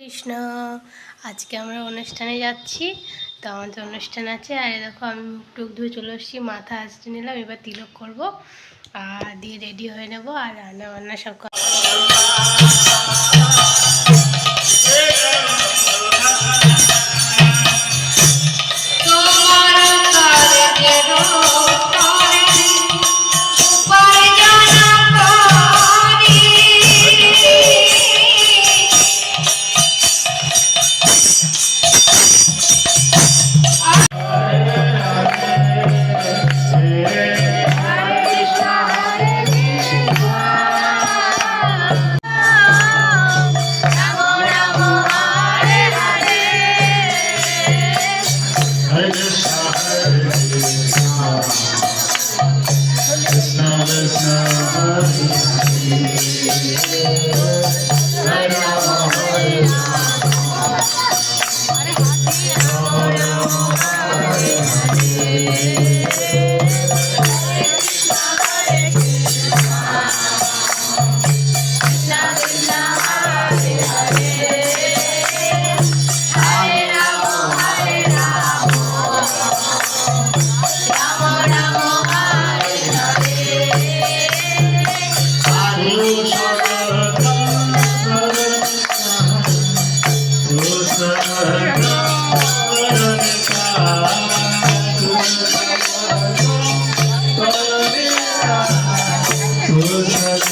কৃষ্ণ। আজকে আমরা অনুষ্ঠানে যাচ্ছি। তো আমাদের অনুষ্ঠান আছে। আর দেখো, আমি টুক ধুয়ে চলে এসেছি। মাথা আসতে নিলাম, এবার তিলক করব। আর দিয়ে রেডি হয়ে নেব। আর রান্না বান্না সব Hare Krishna, Hare Krishna, Krishna Krishna, Hare Hare,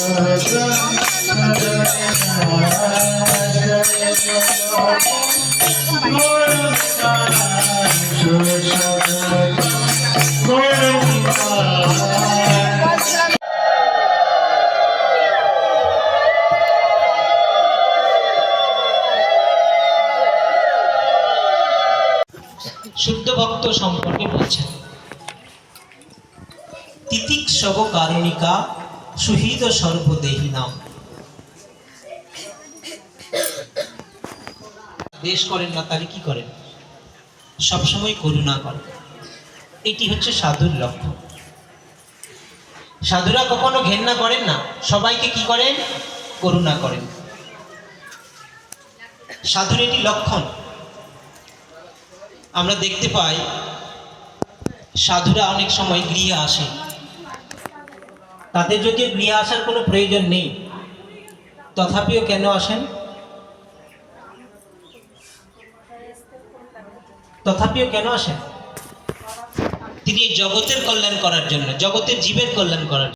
শুদ্ধ ভক্ত সম্পর্কে বলছেন। তিতিক সব কারণিকা সুহৃদ সর্বদেহী নাম। দেশ করেন না, তাহলে কি করেন? সবসময় করুণা করেন। এটি হচ্ছে সাধুর লক্ষ্য। সাধুরা কখনো ঘেন্না করেন না, সবাইকে কি করেন? করুণা করেন। সাধুর এটি লক্ষণ। আমরা দেখতে পাই, সাধুরা অনেক সময় গৃহে আসে। তাদের যদিও নিয়ে আসার কোনো প্রয়োজন নেই। তথাপিও কেন আসেন? তথাপিও কেন আসেন? তিনি জগতের কল্যাণ করার জন্য, জগতের জীবের কল্যাণ করার